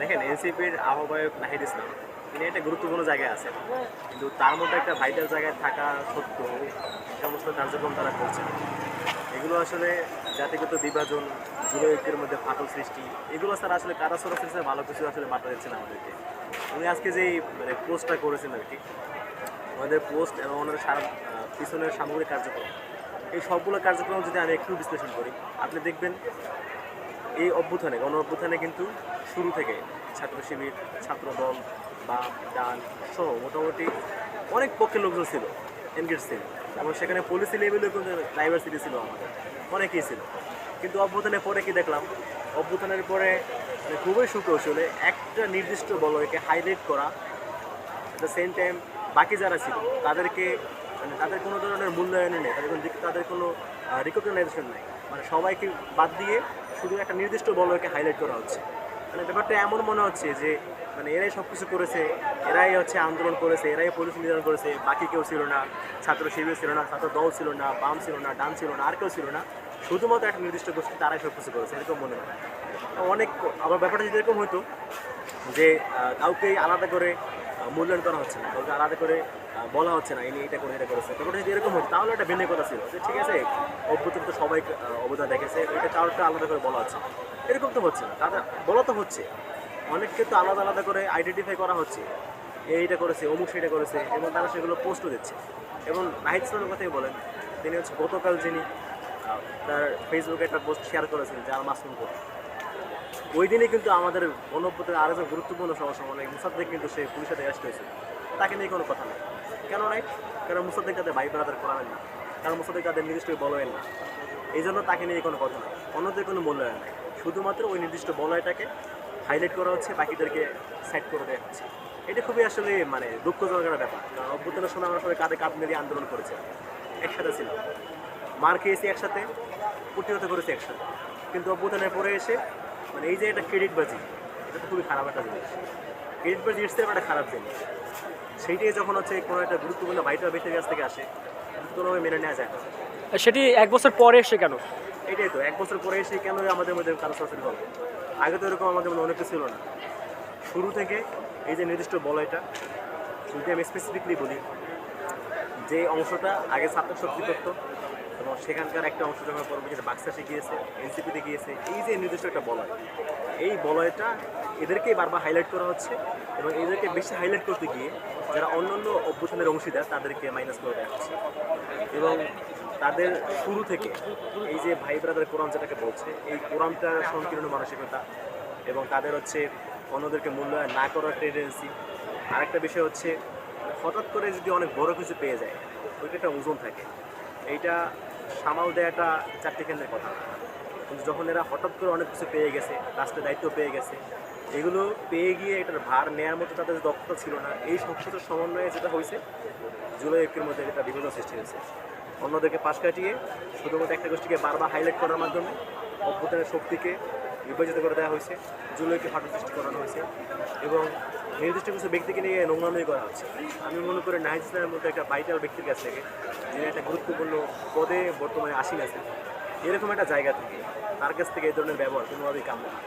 দেখেন, এনসিপির আহ্বায়ক নাহিদ ইসলাম, তিনি একটা গুরুত্বপূর্ণ জায়গায় আছেন। কিন্তু তার মধ্যে একটা ভাইটাল জায়গায় থাকা সত্ত্বেও সমস্ত কার্যক্রম তারা করছে এগুলো আসলে জাতিগত বিভাজন যুবকের মধ্যে ফাটল সৃষ্টি, এগুলো স্যার আসলে কারা সরাসরি ভালো কিছু আসলে বার্তা দিচ্ছেন আমাদেরকে। উনি আজকে যে মানে পোস্টটা করেছেন আর কি আমাদের পোস্ট এবং ওনার সারা পিছনের সামগ্রিক কার্যক্রম, এই সবগুলো কার্যক্রম যদি আমি একটু বিশ্লেষণ করি, আপনি দেখবেন এই অভ্যুত্থানে গণ অভ্যুত্থানে কিন্তু শুরু থেকে ছাত্র শিবির, ছাত্র দল বা ডান সহ মোটামুটি অনেক পক্ষের লোকজন ছিল এনগেজ ছিল। এবং সেখানে পলিসি লেভেলেও কিন্তু ডাইভার্সিটি ছিল আমাদের। অনেকেই ছিল। কিন্তু অভ্যুত্থানের পরে কি দেখলাম? অভ্যুত্থানের পরে মানে খুবই সুকৌশলে একটা নির্দিষ্ট বলয়কে হাইলাইট করা অ্যাট দ্য সেম টাইম বাকি যারা ছিল, তাদেরকে মানে তাদের কোনো ধরনের মূল্যায়ন নেই, তাদের কোনো তাদের কোনো রিকগনাইজেশন নাই। মানে সবাইকে বাদ দিয়ে শুধু একটা নির্দিষ্ট বলয়কে হাইলাইট করা হচ্ছে। মানে ব্যাপারটা এমন মনে হচ্ছে যে মানে এরাই সব কিছু করেছে, এরাই হচ্ছে আন্দোলন করেছে, এরাই পুলিশ নির্ধারণ করেছে, বাকি কেউ ছিল না, ছাত্র শিবির ছিল না, ছাত্র দল ছিল না, বাম ছিল না, ডান ছিল না, আর কেউ ছিল না। শুধুমাত্র একটা নির্দিষ্ট গোষ্ঠী তারাই সব কিছু করেছে, এরকম মনে হয়। অনেক, আবার ব্যাপারটা যদি এরকম হতো যে কাউকে আলাদা করে মূল্যায়ন করা হচ্ছে না কাউকে আলাদা করে বলা হচ্ছে না ইনি এটা করে, এটা করেছে। ব্যাপারটা যদি এরকম হতো তাহলে একটা ভিন্ন কথা ছিল। ঠিক আছে, অভ্যুত্থান তো সবাই অবদান রেখেছে, এটা কারোরটা আলাদা করে বলা হচ্ছে। এরকম তো হচ্ছে না। তাদের বলা তো হচ্ছে। অনেককে তো আলাদা আলাদা করে আইডেন্টিফাই করা হচ্ছে। এইটা করেছে, অমুক সেটা করেছে, এবং তারা সেগুলো পোস্টও দিচ্ছে। এবং নাহিদ ইসলামের কথাই বলেন, তিনি হচ্ছে গতকাল যিনি তার ফেসবুকে একটা পোস্ট শেয়ার করেছেন যে আর মাসুম কোথায় ওই দিনে কিন্তু আমাদের গণভ্যুত্থানের আরও যে গুরুত্বপূর্ণ সমস্যা মানে মুসাদ্দেক কিন্তু সে পুলিশের অ্যারেস্ট হয়েছিল তাকে নিয়ে কোনো কথা নেই। কেন নাই? কারণ মুসাদ্দেক তাদের ভাই ব্রাদার করাবেন না। কারণ মুসাদ্দেক তাদের নির্দিষ্ট বলয়েন না। এই জন্য তাকে নিয়ে কোনো কথা নেই। অন্যদের কোনো মূল্যায়ন নেই। শুধুমাত্র ওই নির্দিষ্ট বলয়টাকে হাইলাইট করা হচ্ছে, বাকিদেরকে সাইড করে দেওয়া হচ্ছে। এটা খুবই আসলে মানে দুঃখজনক একটা ব্যাপার। কারণ অভ্যুত্থানের সময় আমরা সবাই কাঁধে কাঁধ মিলিয়ে আন্দোলন করেছে, একসাথে ছিল মার খেয়েছি একসাথে প্রতিহত করেছি একসাথে। কিন্তু অভ্যুত্থানের পরে এসে মানে এই যে একটা ক্রেডিট বাজি এটা তো খুবই খারাপ একটা জিনিস। ক্রেডিট বাজি ইটসেলফ একটা খারাপ জিনিস। সেইটাই যখন হচ্ছে কোনো একটা গুরুত্বপূর্ণ ভাইটাল ব্যক্তির কাছ থেকে আসে কোনোভাবে মেনে নেওয়া যায় না। সেটি এক বছর পরে এসে কেন? এটাই তো এক বছর পরে এসে কেন আমাদের মধ্যে কারও সরাসরি হবে? আগে তো এরকম আমাদের মধ্যে অনেক কিছু ছিল না। শুরু থেকে এই যে নির্দিষ্ট বলয়টা যদি আমি স্পেসিফিকলি বলি যে অংশটা আগে ছাত্র শক্তি করত এবং সেখানকার একটা অংশ যখন পরবর্তীতে বাক্সাসে গিয়েছে, এনসিপিতে গিয়েছে, এই যে নির্দিষ্ট একটা বলয়, এই বলয়টা এদেরকেই বারবার হাইলাইট করা হচ্ছে এবং এদেরকে বেশি হাইলাইট করতে গিয়ে যারা অন্যান্য অভ্যুত্থানের অংশীদার, তাদেরকে মাইনাস করে দেওয়া হচ্ছে। এবং তাদের শুরু থেকে এই যে ভাই ব্রাদার কোরআন যেটাকে বলছে, এই কোরআনটার সংকীর্ণ মানসিকতা এবং তাদের হচ্ছে অন্যদেরকে মূল্যায়ন না করার টেন্ডেন্সি আরেকটা বিষয় হচ্ছে, হঠাৎ করে যদি অনেক বড় কিছু পেয়ে যায়, ওইটা একটা ওজন থাকে। এইটা সামাল দেওয়াটা কেন্দ্রের কথা। কিন্তু যখন এরা হঠাৎ করে অনেক কিছু পেয়ে গেছে, রাষ্ট্রের দায়িত্ব পেয়ে গেছে, এগুলো পেয়ে গিয়ে এটার ভার নেওয়ার মতো তাদের দক্ষতা ছিল না, এই সংসদ সমন্বয়ে যেটা হয়েছে, জুলাই ঐক্যের মধ্যে এটা বিভিন্ন সৃষ্টি হয়েছে। অন্যদেরকে পাশ কাটিয়ে শুধুমাত্র একটা গোষ্ঠীকে বারবার হাইলাইট করার মাধ্যমে অভ্যুত্থানের শক্তিকে বিভাজিত করে দেওয়া হয়েছে, জুলাইকে ফাটল সৃষ্টি করানো হয়েছে এবং নির্দিষ্ট কিছু ব্যক্তিকে নিয়ে নোংরামি করা হচ্ছে। আমি মনে করি নাহিদ ইসলামের মতো একটা ভাইটাল ব্যক্তির কাছ থেকে যিনি একটা গুরুত্বপূর্ণ পদে বর্তমানে আসীন আছেন, এরকম একটা জায়গা থেকে তার কাছ থেকে এই ধরনের ব্যবহার কোনোভাবেই কাম্য না।